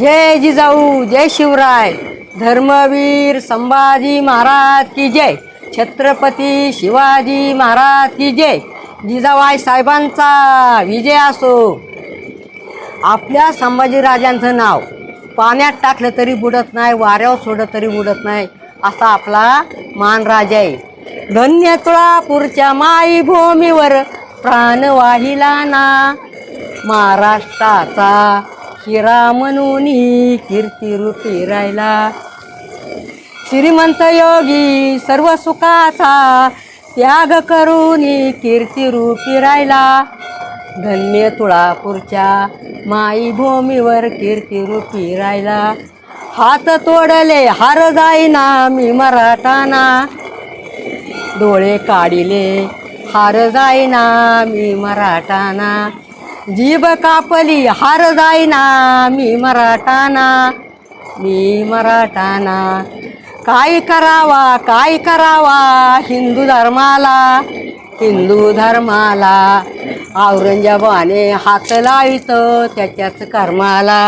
जय जिजाऊ जय शिवराय. धर्मवीर संभाजी महाराज की जय. छत्रपती शिवाजी महाराज की जय. जिजाबाई साहेबांचा विजय असो. आपल्या संभाजीराजांचं नाव पाण्यात टाकलं तरी बुडत नाही वाऱ्यावर सोडत तरी बुडत नाही असा आपला मान राजा आहे. धन्य तुळापूरच्या माईभूमीवर प्राण वाहिला ना. महाराष्ट्राचा शिरा म्हणून कीर्तिरूपी राहिला. श्रीमंत योगी सर्व सुखाचा त्याग करून कीर्तिरूपी राहिला. धन्य तुळापूरच्या माईभूमीवर कीर्तिरूपी राहिला. हात तोडले हार जाईना मी मराठाना. डोळे काढिले हार जाईना मी मराठाना. जीभ कापली हार जाईना मी मराठाना मी मराठाना. काय करावा काय करावा हिंदू धर्माला हिंदू धर्माला. औरंगजेबाने हात लावित त्याच्याच कर्माला.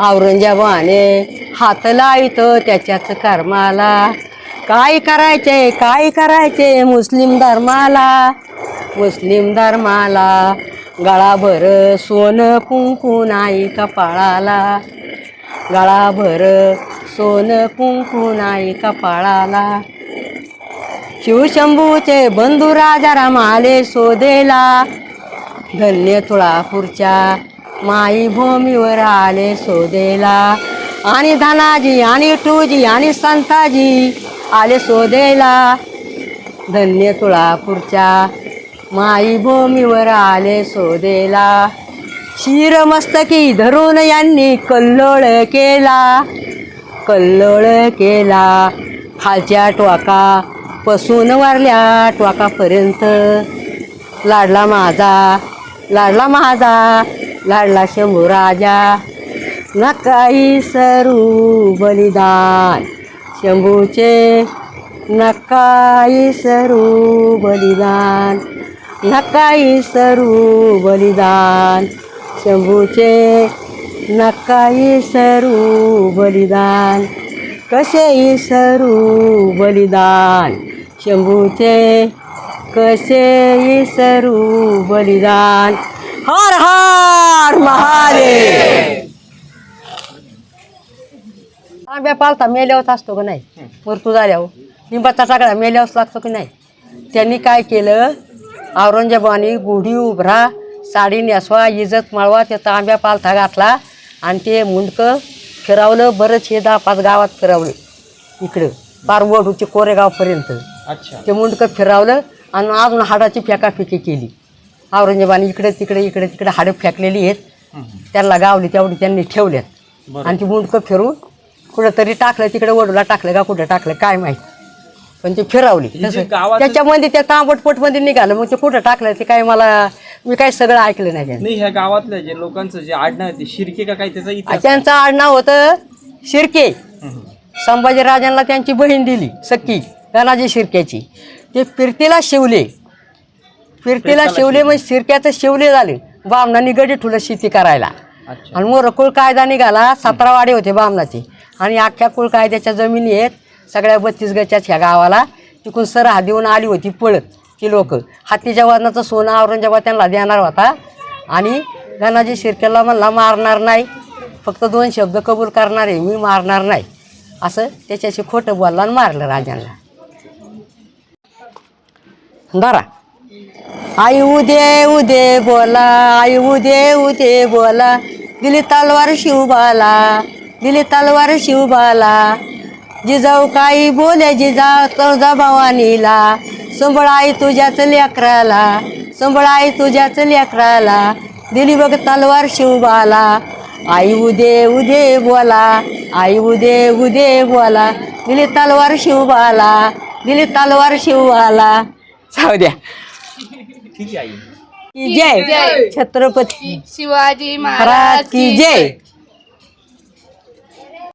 औरंगजेबाने हात लावित त्याच्याच कर्माला. काय करायचे काय करायचे मुस्लिम धर्माला? मुस्लिम धर्माला. गळाभर सोन कुंकू नाही कपाळाला. गळाभर सोनं कुंकू नाही कपाळाला शिवशंभूचे बंधू राजा रामाले शोधेला. धन्य तुळापूरच्या माईभूमीवर आले शोधेला. आणि धनाजी आणि टूजी आणि संताजी आले शोधेला. धन्य तुळापूरच्या माईभूमीवर आले सोदेला शिरमस्तकी धरून यांनी कल्लोळ केला. कल्लोळ केला. खालच्या टोका पसून वारल्या टोकापर्यंत. लाडला माझा लाडला माझा लाडला शंभू राजा. नकाई सरू बलिदान. शंभूचे नकाई सरू बलिदान. नकाई सरू बलिदान. शंभूचे नकाई सरू बलिदान. कसे सरू बलिदान. शंभूचे कसे सरू बलिदान. हर हर महादेव. आंब्या पालता मेल्यावर असतो का नाही? मृत्यू झाल्यावर लिंबाचा टाकला मेल्यावर लागतो की नाही? त्यांनी काय केलं? औरंगजेबाने गुढी उभरा साडी नेसवा इजत माळवा ते तांब्या पालथा घातला आणि ते मुंडकं फिरवलं बरंच हे दहा पाच गावात फिरवलं. इकडं पार वडूचे कोरेगावपर्यंत अच्छा. ते मुंडकं फिरवलं आणि अजून हाडाची फेकाफेकी केली. औरंगजेबाने इकडे तिकडे इकडे तिकडे हाडं फेकलेली आहेत. त्यांना गावली तेवढी त्यांनी ठेवल्यात. आणि ती मुंडकं फिरून कुठंतरी टाकलं तिकडे वडूला टाकलं का कुठं टाकलं काय माहीत. पण ते फिरवली. जे त्याच्यामध्ये त्या तांबटपटमध्ये निघालं. मग ते कुठं टाकलं? ते काय मला मी काही सगळं ऐकलं नाही ह्या गावातल्या जे लोकांचं जे आडनाव आहे ते शिर्के का काय त्याचा इतिहास? त्यांचं आडनाव होतं शिर्के. हम्म. संभाजीराजांना त्यांची बहीण दिली सख्खी धनाजी शिर्क्याची. ते फिरतीला शिवले. फिरतीला शिवले मग शिरक्याचं शिवले झाले. बामणांनी गडी ठुलं शेती करायला. अच्छा. आणि मोर कुळ कायदा निघाला सतरा वाडे होते बामणाचे. आणि अख्ख्या कुळ कायद्याच्या जमिनी आहेत. सगळ्या बत्तीस गच्याच ह्या गावाला तिकून सरहा देऊन आली होती पळत ती लोक. हातीच्या वजनाचं सोनं औरंगजेबाद त्यांना देणार होता. आणि गणाजी शिर्केला म्हणला मारणार नाही. फक्त दोन शब्द कबूल करणार आहे मी मारणार नाही. असं त्याच्याशी खोटं बोलला आणि मारलं राजांना. बरा आई उदे उदे बोला आई उदे उदे बोला. दिली तलवार शिवबाला दिली तलवार शिवबाला. जिजाऊ काही बोले जिजा तुळजा भवानीला संबळ आई तुझ्याच लेकराला संबळ आई तुझ्याच लेकराला दिली बघ तलवार शिवबाला आई उदे उदे बोला आई उदे उदे बोला दिली तलवार शिवबाला दिली तलवार शिवबाला. जाऊ द्या. ठीक आहे आई. की जय? छत्रपती शिवाजी महाराज महाराज की जय?